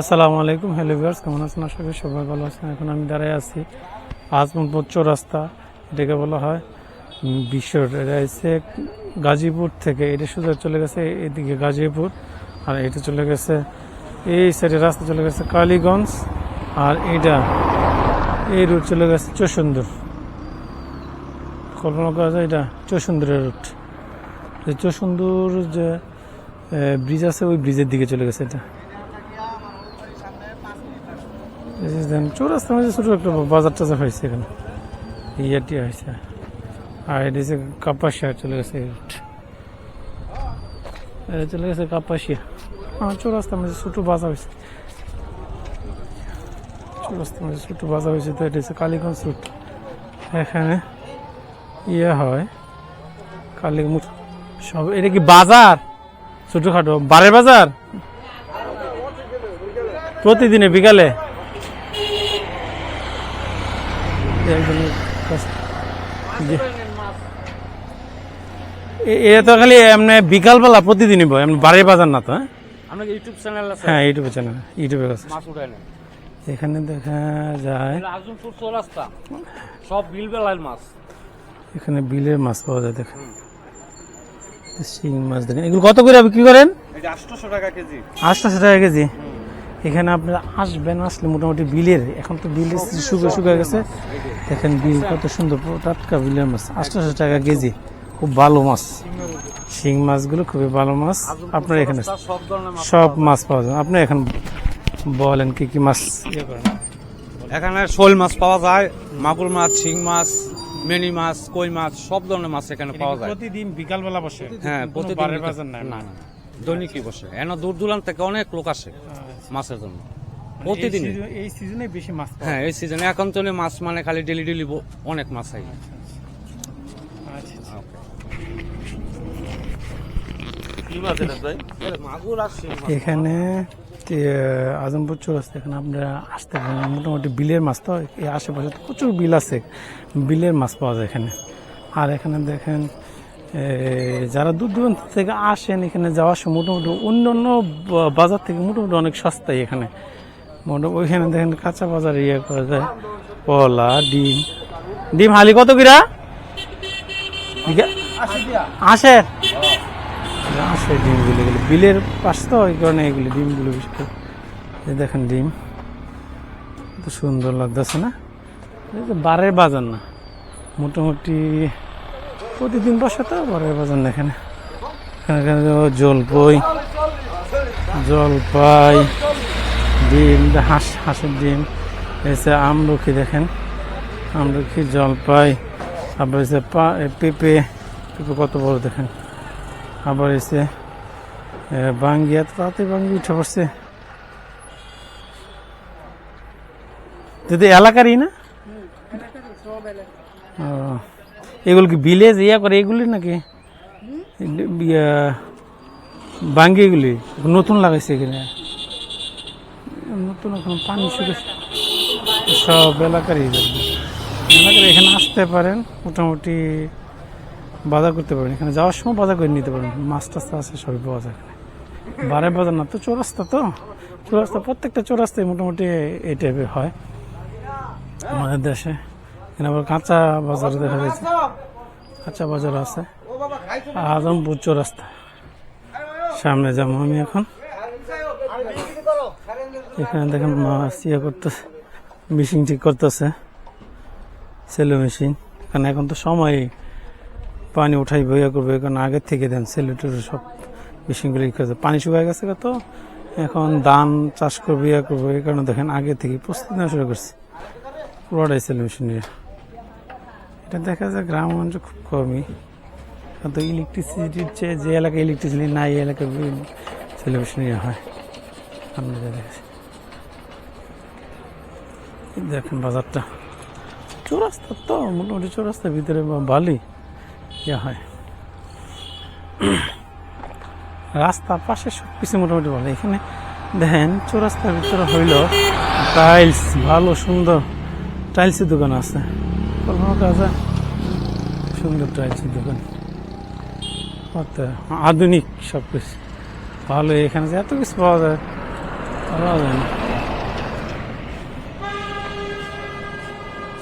আসসালামু আলাইকুম। Hello viewers কেমন আছেন? আশা করি সবাই ভালো আছেন। এখন আমি দাঁড়ায় আছি আজমতপুর চৌরাস্তা এটাকে বলা হয় উম, বিশ্ব এটা গাজীপুর থেকে এটা সোজা চলে গেছে এদিকে গাজীপুর আর এটা চলে গেছে এই সাইডে রাস্তা চলে গেছে কালীগঞ্জ আর এটা এই রুট চলে গেছে চৌসুন্দর কল্পনা করা যায় এটা চৌসুন্দরের রুট যে চৌসুন্দর যে ব্রিজ আছে ওই ব্রিজের দিকে চলে গেছে এটা। এই যে দেন চৌরাস্তার মধ্যে ছোট একটা বাজার টাজার হয়েছে এখানে। ইয়াটি হয়েছে। আর এটা হচ্ছে কাপাসিয়া, চলে গেছে। এটা চলে গেছে কাপাসিয়া। আমার চৌরাস্তার মধ্যে ছোট বাজার হয়েছে। চৌরাস্তার মধ্যে ছোট বাজার হয়েছে, তো এটা হচ্ছে কালীগঞ্জ রুট এখানে ইয়ে হয়, কালীগঞ্জ সব এটা কি বাজার? ছোটখাটো, বারের বাজার? প্রতিদিনে বিকালে? একজনের কাছে- এটা তো খালি এমনি বিকালবেলা প্রতিদিনই বয় এমনি বারের বাজার না তো হ্যাঁ? ইউটিউব চ্যানেল আছে? হ্যাঁ ইউটিউবে চ্যানেল ইউটিউবে কাছে মাছ উঠায় নেন। এখানে দেখা যায় আজমপুর চৌরাস্তা। সব বিল বেলার মাছ। এখানে বিলের মাছ পাওয়া যায় দেখেন। শিং মাছ দেখেন। এগুলো কত করে বিক্রি করেন? এটা আটশোশো টাকা কেজি। আটশোশো টাকা কেজি। এখানে আপনারা আসবেন আসলে মোটামুটি বিলের এখন তো বিলের শুকিয়ে শুকিয়ে গেছে। দেখেন বিল কত সুন্দর টাটকা বিলের মাছ আটশোশো টাকা কেজি খুব ভালো মাছ। শিং মাছগুলো খুবই ভালো মাছ। আপনার এখানে সব ধরনের মাছ সব মাছ পাওয়া যায়। আপনি এখন বলেন কি কি মাছ? ইয়ে করেন এখানে শোল মাছ পাওয়া যায় মাগুর মাছ শিং মাছ মেনি মাছ কই মাছ সব ধরনের মাছ এখানে পাওয়া যায়। প্রতিদিন বিকালবেলা বসে? হ্যাঁ প্রতিদিন বাজার নাই না না। দৈনিকই বসে। এন দূর দূরান্ত থেকে অনেক লোক আসে। মাছের জন্য। প্রতিদিন এই এই সিজনে বেশি মাছ হ্যাঁ এই সিজনে এখন চলে মাছ মানে খালি ডেলি ডেলি অনেক মাছ হয়। আচ্ছা, আচ্ছা। মাছ এখানে আজমপুর চৌরাস্তা এখানে আপনারা আসতে পারেন। মোটামুটি বিলের মাছ তো এই আশেপাশে তো প্রচুর বিল আছে। বিলের মাছ পাওয়া যায় এখানে। আর এখানে দেখেন যারা দূর দূরান্ত থেকে আসেন এখানে যাওয়ার সময় মোটামুটি অন্য অন্য বাজার থেকে মোটামুটি অনেক সস্তাই এখানে। মোটামুটি ওইখানে দেখেন কাঁচা বাজার ইয়ে করা যায়। কলা, ডিম। ডিম হালি কত কিরা? আসে। আসে ডিমগুলো এগুলো। বিলের পাশ তো ওই কারণে এগুলো ডিমগুলো বেশি করে। দেখেন ডিম। সুন্দর লাগতেছে না? বারের বাজার না। মোটামুটি প্রতিদিন বসে তো বারের বাজার না এখানে এখানে এখানে জলপই জলপাই ডিম হাঁস হাঁসের ডিম এসে আমলকি দেখেন। আমলকি জলপাই আবার এসে পা পেঁপে পেঁপে কত বড় দেখেন। আবার এসে বাঙ্গি এত তাড়াতাড়ি বাঙ্গি উঠে পড়ছে। যদি এলাকারই না? ও, এগুলো কি ভিলেজ ইয়া করে, এগুলি নাকি? বাঙ্গি এগুলি, নতুন লাগাইছে এখানে। নতুন এখন পানি শুকে সব এলাকার এখানে আসতে পারেন, মোটামুটি বাজার করতে পারেন এখানে যাওয়ার সময় বাজার করে নিতে পারেন মাছ টাছ আছে, সবই পাওয়া যায় এখানে। বারে বাজার না, তো চৌরাস্তা তো। চৌরাস্তা, প্রত্যেকটা চৌরাস্তায় মোটামুটি এই টাইপের হয়। আমাদের দেশে। এখানে আবার কাঁচা বাজার দেখা যাচ্ছে। কাঁচা বাজার আছে। আজমপুর চৌরাস্তা সামনে যাব আমি এখন। এখানে দেখেন মাছ ইয়ে করতেছে মেশিন ঠিক করতেছে। সেলো মেশিন কারণ এখন তো সময় পানি উঠাই বইয়া করবে, কারণ আগের থেকে দেন সেলুটের সব মেশিনগুলো ই করছে। পানি শুকায় গেছে তো। এখন ধান চাষ করবে, ইয়া করবে। এই কারণে দেখেন আগে থেকে প্রস্তুতি নেওয়া শুরু করছে। পুরোটাই সেলো মেশিন নিয়ে। এটা দেখা যায় গ্রাম অঞ্চল খুব কমই। তো ইলেকট্রিসিটির চেয়ে যে এলাকায় ইলেকট্রিসিটি নাই, এই এলাকায় সেলিব্রেশন মেশিন হয়। আমরা দেখেছি। দেখেন বাজারটা। চৌরাস্তা তো, মোটামুটি চৌরাস্তার ভিতরে বালি ইয়া হয়। রাস্তার পাশে সব কিছু মোটামুটি ভালো। এখানে দেখেন, চৌরাস্তার ভিতরে হইল টাইলস ভালো সুন্দর টাইলসের দোকান আছে। কল্পনা করা? সুন্দর টাইলসের দোকান। আধুনিক সব কিছু ভালো এখানে যে এত কিছু পাওয়া যায় পাওয়া যায় না।